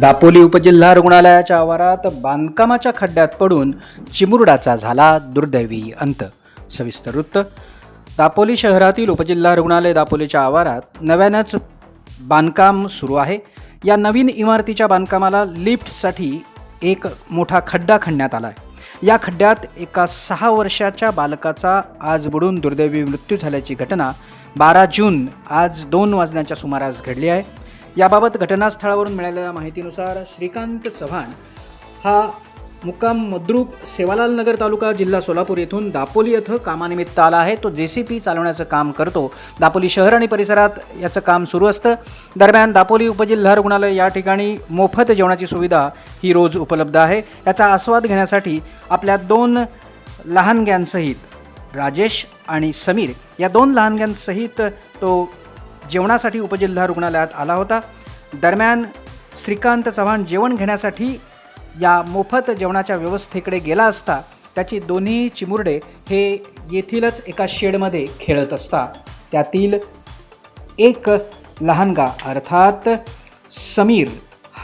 दापोली उपजिल्हा रुग्णालयाच्या आवारात बांधकामाच्या खड्ड्यात पडून चिमुरडाचा झाला दुर्दैवी अंत. सविस्तर वृत्त दापोली शहरातील उपजिल्हा रुग्णालय दापोलीच्या आवारात नव्यानंच बांधकाम सुरू आहे. या नवीन इमारतीच्या बांधकामाला लिफ्टसाठी एक मोठा खड्डा खणण्यात आला आहे या खड्ड्यात एका सहा वर्षाच्या बालकाचा आज बुडून दुर्दैवी मृत्यू झाल्याची घटना बारा जून आज दोन वाजण्याच्या सुमारास घडली आहे. याबाबत घटनास्थळावरून मिळालेल्या माहितीनुसार श्रीकांत चव्हाण हा मुक्काम मद्रूप सेवालाल नगर तालुका जिल्हा सोलापूर येथून दापोली येथं कामानिमित्त आला आहे. तो जे सी पी चालवण्याचं काम करतो. दापोली शहर आणि परिसरात याचं काम सुरू असतं. दरम्यान दापोली उपजिल्हा रुग्णालय या ठिकाणी मोफत जेवणाची सुविधा ही रोज उपलब्ध आहे. याचा आस्वाद घेण्यासाठी आपल्या दोन लहानग्यांसहित राजेश आणि समीर या दोन लहानग्यांसहित तो जेवणासाठी उपजिल्हा रुग्णालयात आला होता. दरम्यान श्रीकांत चव्हाण जेवण घेण्यासाठी या मोफत जेवणाच्या व्यवस्थेकडे गेला असता त्याची दोन्ही चिमुरडे हे येथीलच एका शेडमध्ये खेळत असता. त्यातील एक लहानगा अर्थात समीर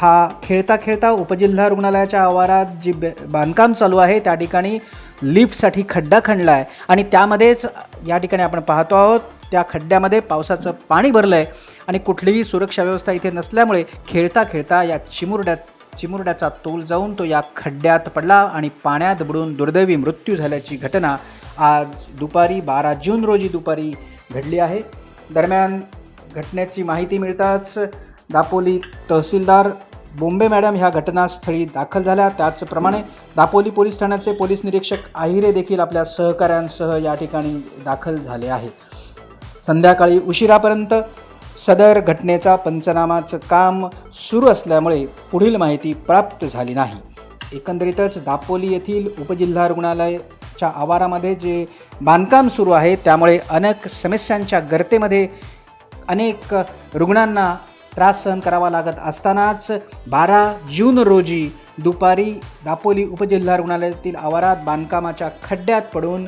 हा खेळता खेळता उपजिल्हा रुग्णालयाच्या आवारात जी बे- बांधकाम चालू आहे त्या ठिकाणी लिफ्टसाठी खड्डा खणला आहे आणि त्यामध्येच या ठिकाणी आपण पाहतो आहोत त्या खड्ड्यामध्ये पावसाचं पाणी भरलं आहे आणि कुठलीही सुरक्षा व्यवस्था इथे नसल्यामुळे खेळता खेळता या चिमुरड्यात चिमुरड्याचा तोल जाऊन तो या खड्ड्यात पडला आणि पाण्यात बुडून दुर्दैवी मृत्यू झाल्याची घटना आज दुपारी बारा जून रोजी दुपारी घडली आहे. दरम्यान घटनेची माहिती मिळताच दापोली तहसीलदार बोंबे मॅडम ह्या घटनास्थळी दाखल झाल्या. त्याचप्रमाणे दापोली पोलीस ठाण्याचे पोलीस निरीक्षक आहिरे देखील आपल्या सहकाऱ्यांसह या ठिकाणी दाखल झाले आहेत. संध्याकाळी उशिरापर्यंत सदर घटनेचा पंचनामाचं काम सुरू असल्यामुळे पुढील माहिती प्राप्त झाली नाही. एकंदरीतच दापोली येथील उपजिल्हा रुग्णालयाच्या आवारामध्ये जे बांधकाम सुरू आहे त्यामुळे अनेक समस्यांच्या गर्तेमध्ये अनेक रुग्णांना त्रास सहन करावा लागत असतानाच बारा जून रोजी दुपारी दापोली उपजिल्हा रुग्णालयातील आवारात बांधकामाच्या खड्ड्यात पडून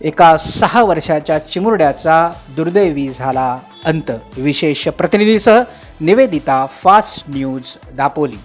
एका सहा वर्षाच्या चिमुरड्याचा दुर्दैवी झाला अंत. विशेष प्रतिनिधीसह निवेदिता फास्ट न्यूज दापोली.